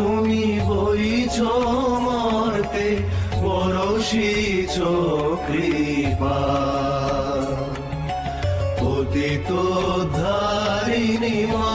তুমি বইছ মরতে পরশিছ কৃপা পতিত ধারিণী মা।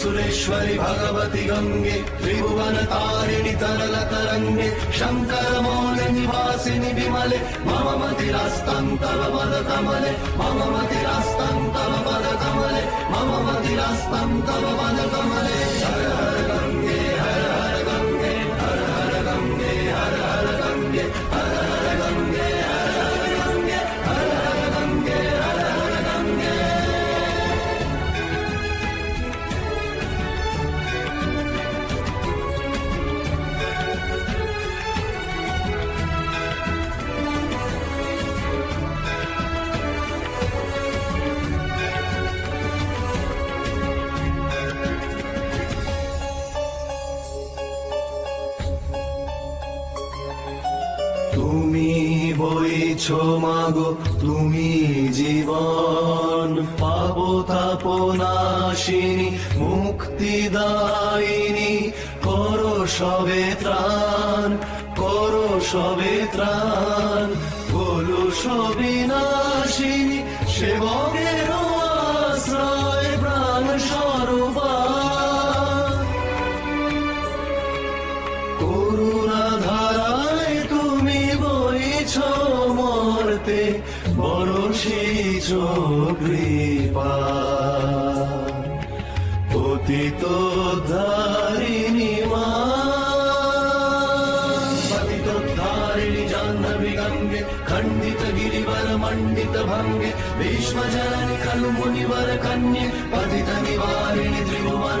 সুরেশ্বরী ভগবতী গঙ্গে, ত্রিভুবন তারিণী তরল তরঙ্গে শঙ্কর মৌলি নিবাসিনী বিমলে মম মতি রাস্তান্তর মদ কমলে মম মতি রাস্তান্তর মদ কমলে মম মতি রাস্তান্তর মদ তুমি বইছ মাগো, তুমি জীবন। পাবো তাপনাশিনী মুক্তিদায়িনী করো সবে ত্রাণ, করো সবে ত্রাণ। বলো সবে নাশিনী বইছ মর্তে বরশিছ কৃপা পতিত ধারিণী মা। পতিত ধারিণী জাহ্নবী গঙ্গে, খণ্ডিত গিরিবর মণ্ডিত ভঙ্গে ভীষ্ম খলু মুনিবর কন্যে, পতিত নিবারিণী ত্রিভুবন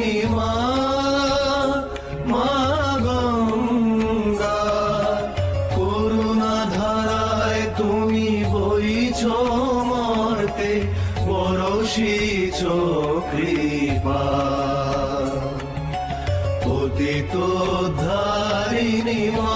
ధారిణి మా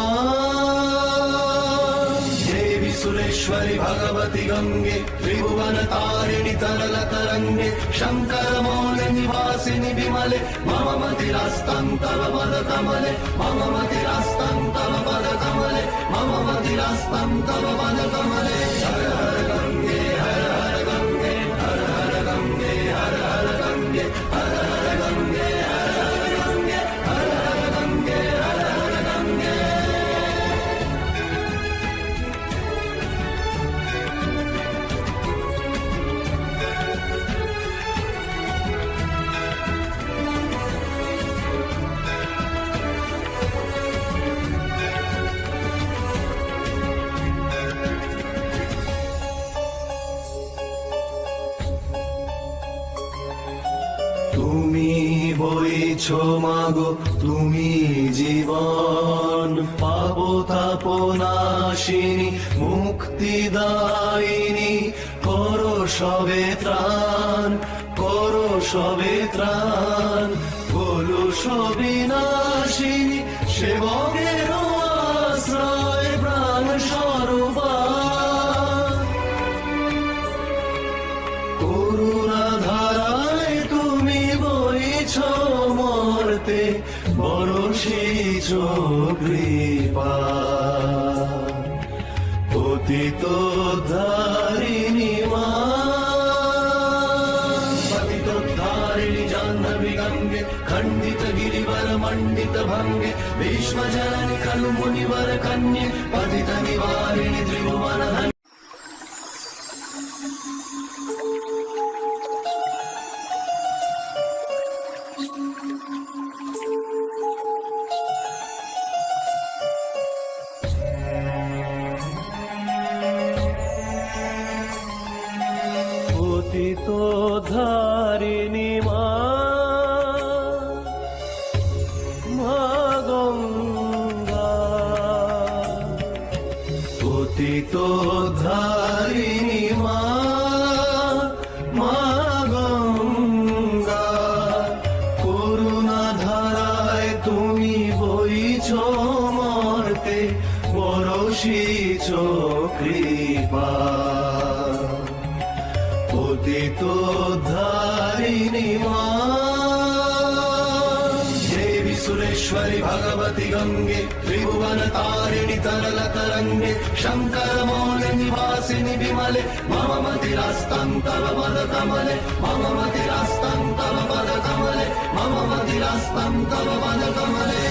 దేవి సురేశ్వరి భగవతి గంగే త్రిభువన తారిణి తరల తరంగే శంకర మౌలి నివాసిని విమలే మమ మతిరాస్తం తవ మద కమలే మమ మతిరాస్తం తవ మద కమలే మమ మతిరాస్తం తవ మద కమలే তুমি বইছ মাগো, তুমি জীবন। পাবো তাপনাশিনী মুক্তিদায়িনী করো সবে ত্রাণ, করো সবে ত্রাণ। বলো সবে নাশিনী কৃপা পতিত ধারিণী মা পতিত ধারিণী জাহ্নবী গঙ্গে খণ্ডিত ಗಿರಿವರ ಮಂಡಿತ ಭಂಗೆ ವಿಶ್ವಜನನಿ ಕನು ಮುನಿವರ ಕನ್ಯೆ, ಪತಿತ পতিত ধারিণী মা। গঙ্গা। পতিত స్తుతితో ధారిణి మా దేవి సురేశ్వరి భగవతి గంగే త్రిభువన తారిణి తరల తరంగే శంకర మౌలి నివాసిని విమలే మమ మతిరాస్తం తవ మద కమలే మమ మతిరాస్తం తవ మద కమలే మమ మతిరాస్తం తవ మద కమలే.